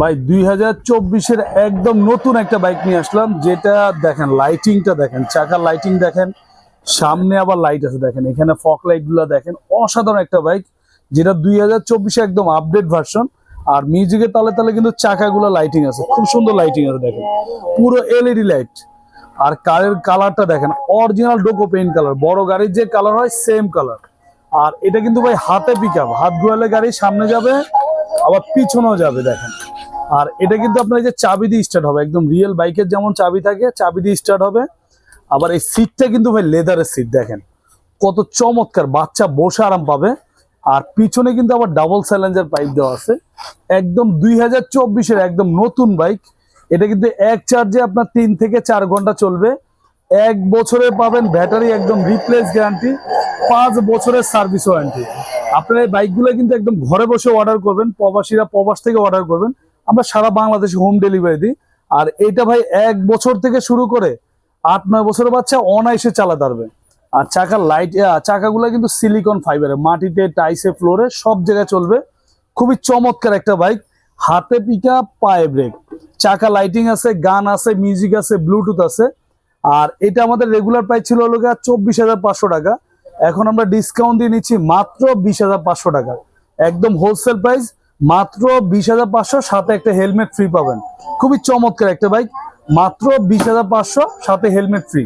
ভাই, দুই হাজার চব্বিশের একদম নতুন একটা বাইক নিয়ে আসলাম, যেটা দেখেন লাইটিংটা দেখেন চাকার লাইটিং দেখেন, সামনে আবার লাইট আছে দেখেন, এখানে ফক লাইটগুলো দেখেন, অসাধারণ একটা বাইক, যেটা দুই হাজার চব্বিশে একদম আপডেট ভার্সন আর মিউজিকের তালে তালে কিন্তু চাকাগুলো লাইটিং আছে, খুব সুন্দর লাইটিং আছে দেখেন, পুরো এলইডি লাইট আর কারের কালারটা দেখেন অরিজিনাল ডোকো পেইন্ট কালার বড় গাড়ির যে কালার হয় সেম কালার আর এটা কিন্তু ভাই হাতে পিক আপ হাত ঘুরালে গাড়ি সামনে যাবে আবার পিছনেও যাবে, দেখেন। আর এটা কিন্তু আপনার যে চাবি দিয়ে স্টার্ট হবে, একদম রিয়েল বাইকের যেমন চাবি থাকে, চাবি দিয়ে স্টার্ট হবে। আবার এই সিটটা কিন্তু ভাই লেদারের সিট দেখেন। কত চমৎকার, বাচ্চা বসে আরাম পাবে। আর পিছনে কিন্তু আবার ডাবল স্যালেঞ্জার পাইপ দেওয়া আছে। একদম দুই হাজার চব্বিশের একদম নতুন বাইক এটা কিন্তু এক চার্জে আপনার তিন থেকে চার ঘণ্টা চলবে। এক বছরে পাবেন ব্যাটারি একদম রিপ্লেস গ্যারান্টি পাঁচ বছরের সার্ভিস ওয়ারেন্টি আপনার এই বাইকগুলো কিন্তু একদম ঘরে বসে অর্ডার করবেন, প্রবাসীরা প্রবাস থেকে অর্ডার করবেন। আমরা সারা বাংলাদেশে হোম ডেলিভারি দিই। আর এটা ভাই এক বছর থেকে শুরু করে আট, নয় বছরের বাচ্চা অনায়াসে চালাতে পারবে আর চাকার লাইট চাকাগুলো কিন্তু সিলিকন ফাইবারের মাটিতে টাইসে ফ্লোরে সব জায়গায় চলবে। খুবই চমৎকার একটা বাইক হাতে পিকা পায়ে ব্রেক চাকা লাইটিং আছে, গান আছে মিউজিক আছে ব্লুটুথ আছে। আর এটা আমাদের রেগুলার প্রাইস ছিল হলো চব্বিশ হাজার পাঁচশো টাকা। এখন আমরা ডিসকাউন্ট দিয়ে নিচ্ছি মাত্র বিশ হাজার পাঁচশো টাকা। একদম হোলসেল প্রাইস মাত্র বিশ হাজার পাঁচশো, সাথে একটা হেলমেট ফ্রি পাবেন। খুবই চমৎকার একটা বাইক মাত্র বিশ হাজার পাঁচশো, সাথে হেলমেট ফ্রি